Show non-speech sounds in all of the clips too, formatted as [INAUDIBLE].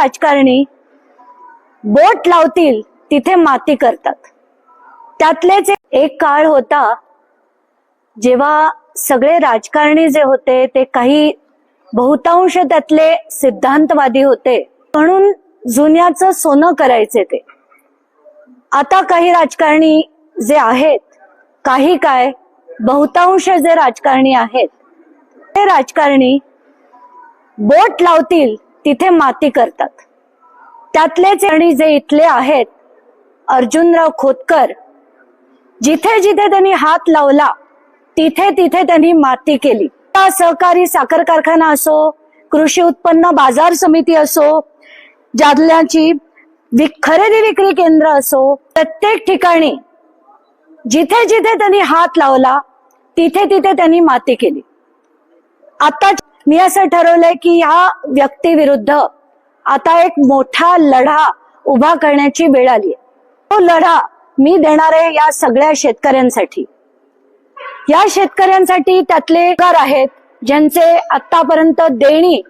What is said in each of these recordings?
राजकारणी बोट लावतील तिथे माती करतात. त्यातलेच एक काळ होता जेव्हा सगळे राजकारणी जे होते ते काही बहुतांश त्यातले सिद्धांतवादी होते. म्हणून जुन्याचं सोनं करायचे ते. आता काही राजकारणी जे आहेत काही काय बहुतांश जे राजकारणी आहेत ते राजकारणी बोट लावतील तिथे माती करतात. त्यातलेच आणि जे इथले आहेत अर्जुनराव खोतकर जिथे जिथे त्यांनी हात लावला तिथे तिथे त्यांनी माती केली. त्या सहकारी साखर कारखाना असो कृषी उत्पन्न बाजार समिती असो जादल्याची विक- खरेदी विक्री केंद्र असो प्रत्येक ठिकाणी जिथे जिथे त्यांनी हात लावला तिथे तिथे त्यांनी माती केली. आता मी असं ठरवलंय की ह्या व्यक्तीविरुद्ध आता एक मोठा लढा उभा करण्याची वेळ आली तो लढा मी देणार आहे या सगळ्या शेतकऱ्यांसाठी. या शेतकऱ्यांसाठी त्यातले कर आहेत ज्यांचे आतापर्यंत देणी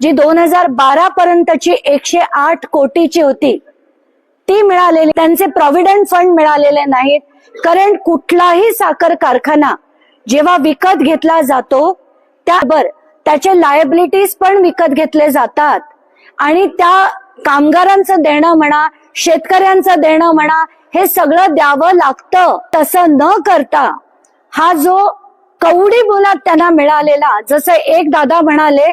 जी दोन हजार बारा पर्यंतची एकशे आठ कोटीची होती ती मिळालेली त्यांचे प्रॉव्हिडंट फंड मिळालेले नाहीत. कारण कुठलाही साखर कारखाना जेव्हा विकत घेतला जातो त्यावर त्याचे लायबिलिटीज पण विकत घेतले जातात. आणि त्या कामगारांचं देणं म्हणा शेतकऱ्यांचं देणं म्हणा हे सगळं द्यावं लागतं. तसं न करता हा जो कवडी बोलात त्यांना मिळालेला जसं एक दादा म्हणाले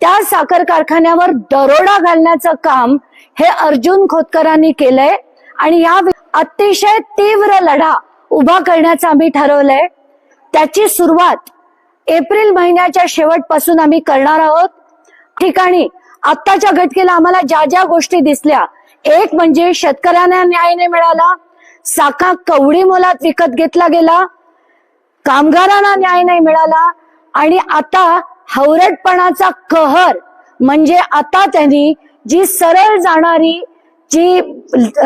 त्या साखर कारखान्यावर दरोडा घालण्याचं काम हे अर्जुन खोतकरांनी केलंय. आणि या अतिशय तीव्र लढा उभा करण्याचं आम्ही ठरवलंय. त्याची सुरुवात एप्रिल महिन्याच्या शेवटपासून आम्ही करणार आहोत. ठिकाणी आत्ताच्या घटकेला आम्हाला ज्या ज्या गोष्टी दिसल्या एक म्हणजे शेतकऱ्यांना न्याय नाही मिळाला साखा कवडी मोलात विकत घेतला गेला कामगारांना न्याय नाही मिळाला आणि आता हवरटपणाचा कहर म्हणजे आता त्यांनी जी सरळ जाणारी जी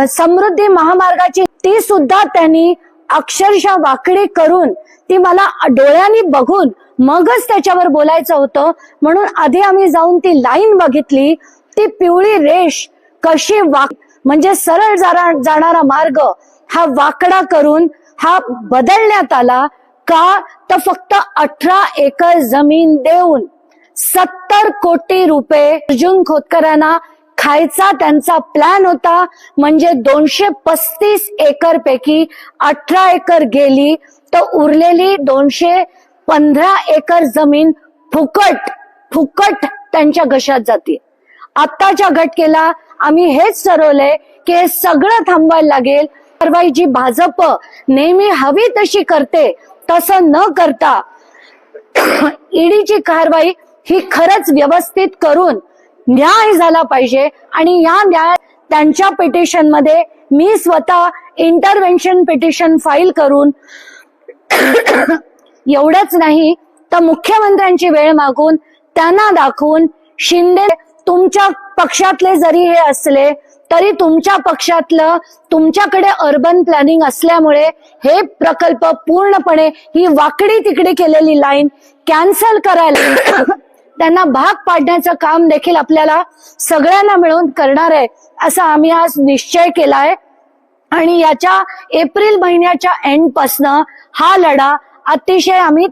समृद्धी महामार्गाची ती सुद्धा त्यांनी अक्षरशः वाकडी करून ती मला डोळ्यांनी बघून मगच त्याच्यावर बोलायचं होतं. म्हणून आधी आम्ही जाऊन ती लाईन बघितली. ती पिवळी रेष कशी वाक म्हणजे सरळ जाणारा मार्ग हा वाकडा करून हा बदलण्यात आला. का? तर फक्त अठरा एकर जमीन देऊन सत्तर कोटी रुपये अर्जुन खोतकरांना खायचा त्यांचा प्लॅन होता. म्हणजे दोनशे पस्तीस एकर पैकी अठरा एकर गेली तर उरलेली दोनशे पंधरा एकर जमीन फुकट फुकट त्यांच्या घशात जाते. आत्ताच्या घटकेला आम्ही हेच ठरवलंय की हे सगळं थांबवायला लागेल. कारवाई जी भाजप नेहमी हवी तशी करते तसं न करता ईडीची कारवाई ही खरंच व्यवस्थित करून न्याय झाला पाहिजे आणि या न्याय त्यांच्या पिटिशनमध्ये मी स्वतः इंटरव्हेन्शन पिटिशन फाईल करून एवढंच नाही तर मुख्यमंत्र्यांची वेळ मागून त्यांना दाखवून शिंदे तुमच्या पक्षातले जरी हे असले तरी तुमच्या पक्षातलं तुमच्याकडे अर्बन प्लॅनिंग असल्यामुळे हे प्रकल्प पूर्णपणे ही वाकडी तिकडे केलेली लाईन कॅन्सल करायला [COUGHS] त्यांना भाग पाडण्याचं काम देखील आपल्याला सगळ्यांना मिळून करणार आहे असा आम्ही आज निश्चय केलाय. आणि याच्या एप्रिल महिन्याच्या एंड पासन हा लढा अतिशय आम्ही